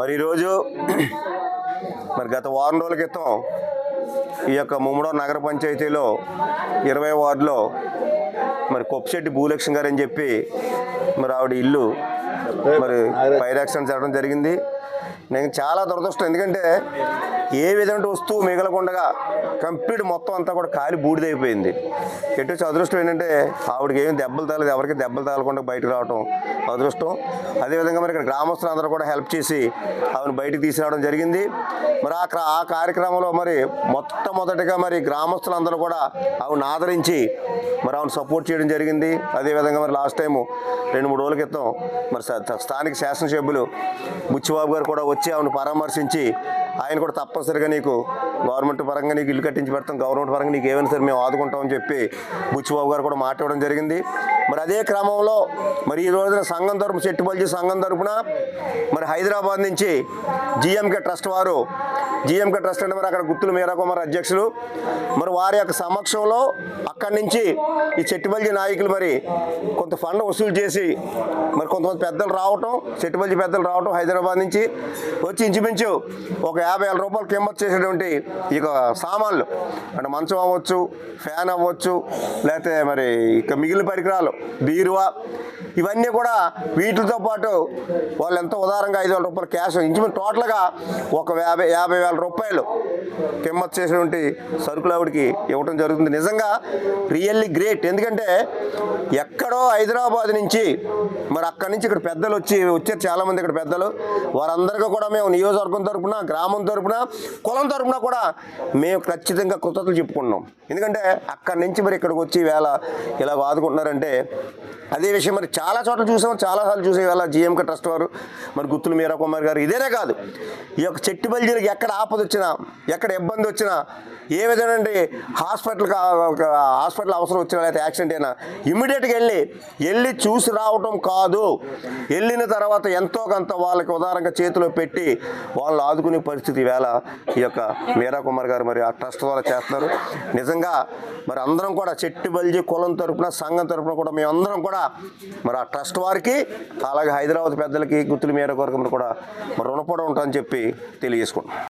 మరి ఈరోజు మరి గత వారం రోజుల క్రితం ఈ యొక్క ముమ్మడో నగర పంచాయతీలో ఇరవై వార్డులో మరి కొప్పిశెట్టి భూలక్ష్మి గారు అని చెప్పి మరి ఆవిడ ఇల్లు మరి ఫైర్ యాక్సిడెంట్ జరగడం జరిగింది. నేను చాలా దురదృష్టం. ఎందుకంటే ఏ విధమైన వస్తువు మిగలకుండగా కంప్లీట్ మొత్తం అంతా కూడా కాలి బూడిదైపోయింది. ఎటు అదృష్టం ఏంటంటే ఆవిడకి ఏం దెబ్బలు తగలేదు ఎవరికి దెబ్బలు తగలకుండా బయటకు రావడం అదృష్టం. అదేవిధంగా మరి ఇక్కడ గ్రామస్తులు అందరూ కూడా హెల్ప్ చేసి ఆవిడ బయటికి తీసుకురావడం జరిగింది. మరి ఆ ఆ కార్యక్రమంలో మరి మొట్టమొదటిగా మరి గ్రామస్తులందరూ కూడా ఆవిడని ఆదరించి మరి ఆవిడ సపోర్ట్ చేయడం జరిగింది. అదేవిధంగా మరి లాస్ట్ టైము రెండు మూడు రోజుల క్రితం మరి స- స్థానిక శాసనసభ్యులు బుచ్చిబాబు గారు కూడా వచ్చి ఆమెను పరామర్శించి ఆయన కూడా తప్పనిసరిగా నీకు గవర్నమెంట్ పరంగా నీకు ఇల్లు కట్టించి పెడతాం గవర్నమెంట్ పరంగా నీకు ఏమైనా సరే మేము ఆదుకుంటామని చెప్పి బుచ్చిబాబు గారు కూడా మాట్లాడడం జరిగింది. మరి అదే క్రమంలో మరి ఈ రోజున సంఘం తరపు చెట్టుపల్లి సంఘం తరపున మరి హైదరాబాద్ నుంచి జిఎంకే ట్రస్ట్ వారు జిఎంకే ట్రస్ట్ అంటే మరి అక్కడ గుత్తుల మీరాకుమార్ అధ్యక్షులు మరి వారి యొక్క సమక్షంలో అక్కడి నుంచి ఈ చెట్టుపల్లి నాయకులు మరి కొంత ఫండ్ వసూలు చేసి మరి కొంతమంది పెద్దలు రావటం చెట్టుపల్లి పెద్దలు రావటం హైదరాబాద్ నుంచి వచ్చి ఇంచుమించు ఒక యాభై వేల రూపాయలు కింమత్ చేసేటువంటి ఇక సామాన్లు. అంటే మంచం అవ్వచ్చు ఫ్యాన్ అవ్వచ్చు లేకపోతే మరి ఇక మిగిలిన పరికరాలు బీరువా ఇవన్నీ కూడా వీటితో పాటు వాళ్ళు ఎంతో ఉదారంగా ఐదు వేల రూపాయలు క్యాష్ ఇంచుమించు టోటల్గా ఒక యాభై యాభై వేల రూపాయలు కిమ్మత్ చేసినటువంటి సరుకులు ఆవిడికి ఇవ్వడం జరుగుతుంది. నిజంగా రియల్లీ గ్రేట్. ఎందుకంటే ఎక్కడో హైదరాబాద్ నుంచి మరి అక్కడి నుంచి ఇక్కడ పెద్దలు వచ్చి వచ్చారు చాలామంది ఇక్కడ పెద్దలు. వారందరికీ కూడా మేము నియోజకవర్గం తరపున గ్రామం తరపున కులం తరపున కూడా మేము ఖచ్చితంగా కృతజ్ఞతలు చెప్పుకుంటున్నాం. ఎందుకంటే అక్కడి నుంచి మరి ఇక్కడికి వచ్చి వేళ ఇలా ఆదుకుంటున్నారంటే అదే విషయం మరి చాలా చోట్ల చూసాం చాలాసార్లు చూసాం వేళ జీఎంకే ట్రస్ట్ వారు. మరి గుత్తులు మీరా కుమార్ గారు ఇదేనే కాదు. ఈ యొక్క చెట్టు బల్జీలకు ఎక్కడ ఆపద వచ్చినా ఎక్కడ ఇబ్బంది వచ్చినా ఏ విధంగా హాస్పిటల్ హాస్పిటల్ అవసరం వచ్చినా లేకపోతే యాక్సిడెంట్ అయినా ఇమ్మీడియట్గా వెళ్ళి వెళ్ళి చూసి రావటం కాదు. వెళ్ళిన తర్వాత ఎంతో కొంత వాళ్ళకి ఉదారంగా చేతిలో పెట్టి వాళ్ళని ఆదుకునే పరిస్థితి వేళ ఈ యొక్క మీరా కుమార్ గారు మరి ఆ ట్రస్ట్ ద్వారా చేస్తున్నారు. నిజంగా మరి అందరం కూడా చెట్టు బల్జీ కులం తరపున సంఘం తరపున కూడా మేమందరం కూడా మరి ఆ ట్రస్ట్ వారికి అలాగే హైదరాబాద్ పెద్దలకి గుర్తులు మేర కొరకు కూడా మరి రుణపడి ఉంటామని చెప్పి తెలియజేసుకుంటున్నాం.